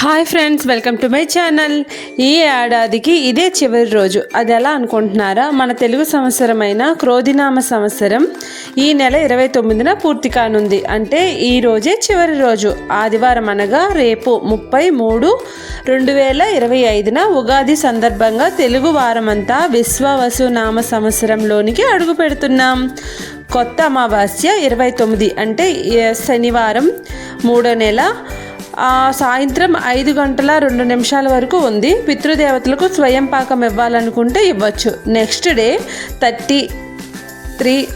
Hi friends welcome to my channel. ఈ ఏడాదికి ఇదే చివరి రోజు. అది ఎలా అనుకుంటున్నారా? మన తెలుగు సంవత్సరమైన క్రోధినామ సంవత్సరం ఈ నెల ఇరవై తొమ్మిదిన పూర్తి కానుంది. అంటే ఈ రోజే చివరి రోజు. ఆదివారం అనగా రేపు ముప్పై మూడు రెండు వేల ఇరవై ఐదున ఉగాది సందర్భంగా తెలుగు వారమంతా విశ్వవసు నామ సంవత్సరంలోనికి అడుగు పెడుతున్నాం. కొత్త అమావాస్య ఇరవై తొమ్మిది అంటే శనివారం మూడో నెల సాయంత్రం ఐదు గంటల రెండు నిమిషాల వరకు ఉంది. పితృదేవతలకు స్వయం పాకం ఇవ్వాలనుకుంటే ఇవ్వచ్చు. Next day thirty three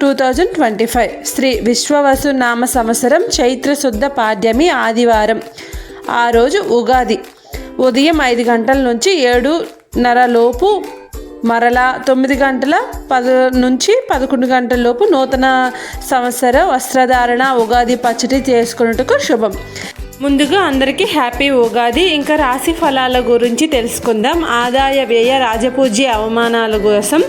two thousand twenty five Shri Vishvavasu నామ సంవత్సరం చైత్ర శుద్ధ పాడ్యమి ఆదివారం. ఆ రోజు ఉగాది. ఉదయం ఐదు గంటల నుంచి ఏడున్నర లోపు మరలా తొమ్మిది గంటల పద నుంచి పదకొండు గంటల లోపు నూతన సంవత్సర వస్త్రధారణ ఉగాది పచ్చడి చేసుకున్నట్టుకు శుభం. ముందుగా అందరికీ హ్యాపీ ఉగాది. ఇంకా రాశి ఫలాల గురించి తెలుసుకుందాం. ఆదాయ వ్యయ రాజపూజ్య అవమానాల కోసం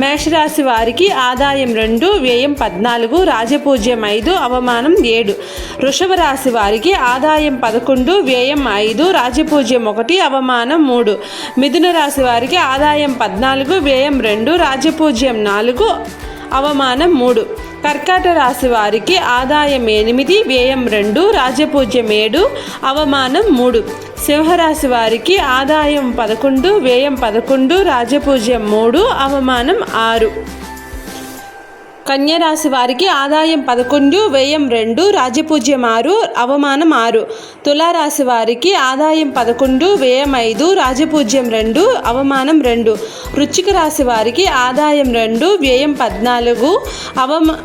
మేషరాశి వారికి ఆదాయం రెండు వ్యయం పద్నాలుగు రాజపూజ్యం ఐదు అవమానం ఏడు. వృషభ రాశి వారికి ఆదాయం పదకొండు వ్యయం ఐదు రాజపూజ్యం ఒకటి అవమానం మూడు. మిథున రాశి వారికి ఆదాయం పద్నాలుగు వ్యయం రెండు రాజపూజ్యం నాలుగు అవమానం మూడు. కర్కాట రాశి వారికి ఆదాయం ఎనిమిది వ్యయం రెండు రాజపూజ్యం ఏడు అవమానం మూడు. సింహరాశి వారికి ఆదాయం పదకొండు వ్యయం పదకొండు రాజపూజ్యం మూడు అవమానం ఆరు. కన్యరాశి వారికి ఆదాయం పదకొండు వ్యయం రెండు రాజపూజ్యం ఆరు అవమానం ఆరు. తులారాశి వారికి ఆదాయం పదకొండు వ్యయం ఐదు రాజపూజ్యం రెండు అవమానం రెండు. వృచ్చిక రాశి వారికి ఆదాయం రెండు వ్యయం పద్నాలుగు అవమా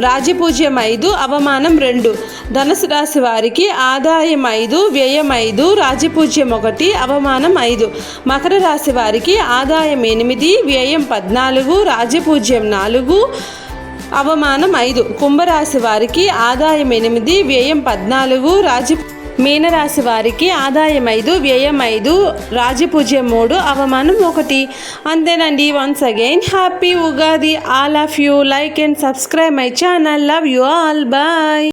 రాజపూజ్యం ఐదు అవమానం రెండు. ధనుసు రాశి వారికి ఆదాయం ఐదు వ్యయం ఐదు రాజపూజ్యం ఒకటి అవమానం ఐదు. మకర రాశి వారికి ఆదాయం ఎనిమిది వ్యయం పద్నాలుగు రాజపూజ్యం నాలుగు అవమానం ఐదు. కుంభరాశి వారికి ఆదాయం ఎనిమిది వ్యయం పద్నాలుగు రాజ మీనరాశి వారికి ఆదాయం ఐదు వ్యయం ఐదు రాజపూజ్యం మూడు అవమానం ఒకటి. అంతేనండి once again happy Ugadi. All of you like and subscribe my channel love you all bye